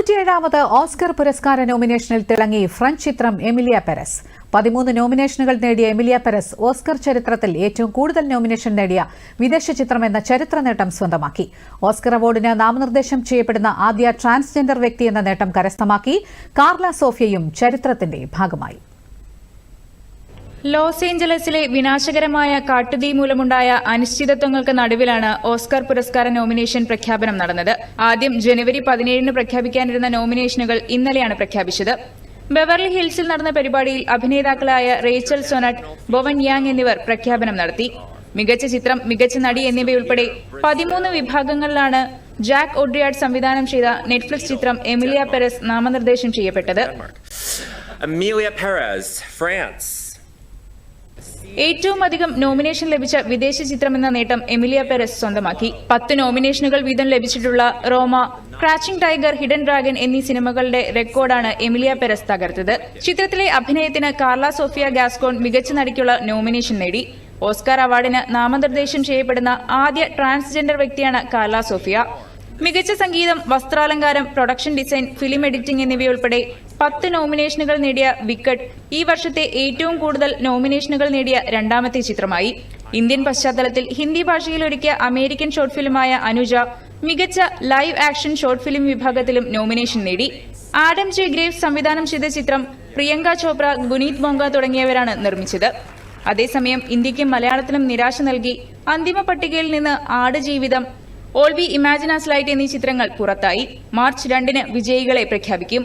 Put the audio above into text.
തൊണ്ണൂറ്റിയേഴാമത് Oscar പുരസ്കാര നോമിനേഷനിൽ തിളങ്ങി French ചിത്രം എമിലിയ പെരസ്. പതിമൂന്ന് നോമിനേഷനുകൾ നേടിയ എമിലിയ പെരസ് ഓസ്കർ ചരിത്രത്തിൽ ഏറ്റവും കൂടുതൽ നോമിനേഷൻ നേടിയ വിദേശ ചിത്രം എന്ന ചരിത്ര നേട്ടം സ്വന്തമാക്കി. ഓസ്കർ അവാർഡിന് നാമനിർദ്ദേശം ചെയ്യപ്പെടുന്ന ആദ്യ ട്രാൻസ്ജെൻഡർ വ്യക്തി എന്ന നേട്ടം കരസ്ഥമാക്കി കാർല സോഫിയയും ചരിത്രത്തിന്റെ ഭാഗമായി. ലോസ് ഏഞ്ചലസിലെ വിനാശകരമായ കാട്ടുതീ മൂലമുണ്ടായ അനിശ്ചിതത്വങ്ങൾക്ക് നടുവിലാണ് ഓസ്കർ പുരസ്കാര നോമിനേഷൻ പ്രഖ്യാപനം നടന്നത്. ആദ്യം ജനുവരി പതിനേഴിന് പ്രഖ്യാപിക്കാനിരുന്ന നോമിനേഷനുകൾ ഇന്നലെയാണ് പ്രഖ്യാപിച്ചത്. ബെവർലി ഹിൽസിൽ നടന്ന പരിപാടിയിൽ അഭിനേതാക്കളായ റേച്ചൽ സൊനട്ട് ബൊവൻ യാങ് എന്നിവർ പ്രഖ്യാപനം നടത്തി. മികച്ച ചിത്രം മികച്ച നടി എന്നിവയുൾപ്പെടെ പതിമൂന്ന് വിഭാഗങ്ങളിലാണ് ജാക്ക് ഒഡ്രിയാഡ് സംവിധാനം ചെയ്ത നെറ്റ്ഫ്ലിക്സ് ചിത്രം എമിലിയ പെരസ് നാമനിർദ്ദേശം ചെയ്യപ്പെട്ടത്. Amelia Perez, France. ഏറ്റവും അധികം നോമിനേഷൻ ലഭിച്ച വിദേശ ചിത്രമെന്ന നേട്ടം എമിലിയ പെരസ് സ്വന്തമാക്കി. പത്ത് നോമിനേഷനുകൾ വീതം ലഭിച്ചിട്ടുള്ള Roma crouching tiger hidden dragon എന്നീ സിനിമകളുടെ റെക്കോർഡാണ് എമിലിയ പെരസ് തകർത്തത്. ചിത്രത്തിലെ അഭിനയത്തിന് കാർല സോഫിയ ഗാസ്കോൺ മികച്ച നടിക്കുള്ള നോമിനേഷൻ നേടി. ഓസ്കാർ അവാർഡിന് നാമനിർദ്ദേശം ചെയ്യപ്പെടുന്ന ആദ്യ ട്രാൻസ്ജെൻഡർ വ്യക്തിയാണ് കാർല സോഫിയ. മികച്ച സംഗീതം വസ്ത്രാലങ്കാരം പ്രൊഡക്ഷൻ ഡിസൈൻ ഫിലിം എഡിറ്റിംഗ് എന്നിവയുൾപ്പെടെ പത്ത് നോമിനേഷനുകൾ നേടിയ വിക്കറ്റ് ഈ വർഷത്തെ ഏറ്റവും കൂടുതൽ നോമിനേഷനുകൾ നേടിയ രണ്ടാമത്തെ ചിത്രമായി. ഇന്ത്യൻ പശ്ചാത്തലത്തിൽ ഹിന്ദി ഭാഷയിൽ ഒരുക്കിയ അമേരിക്കൻ ഷോർട്ട് ഫിലിമായ അനുജ മികച്ച ലൈവ് ആക്ഷൻ ഷോർട്ട് ഫിലിം വിഭാഗത്തിലും നോമിനേഷൻ നേടി. ആഡം ജെ ഗ്രേവ് സംവിധാനം ചെയ്ത ചിത്രം പ്രിയങ്ക ചോപ്ര ഗുനീത് മോങ്ക തുടങ്ങിയവരാണ് നിർമ്മിച്ചത്. അതേസമയം ഇന്ത്യയ്ക്ക് മലയാളത്തിനും നിരാശ നൽകി അന്തിമ പട്ടികയിൽ നിന്ന് Aadujeevitham all we imagine as light എന്നീ ചിത്രങ്ങൾ പുറത്തായി. മാർച്ച് രണ്ടിന് വിജയികളെ പ്രഖ്യാപിക്കും.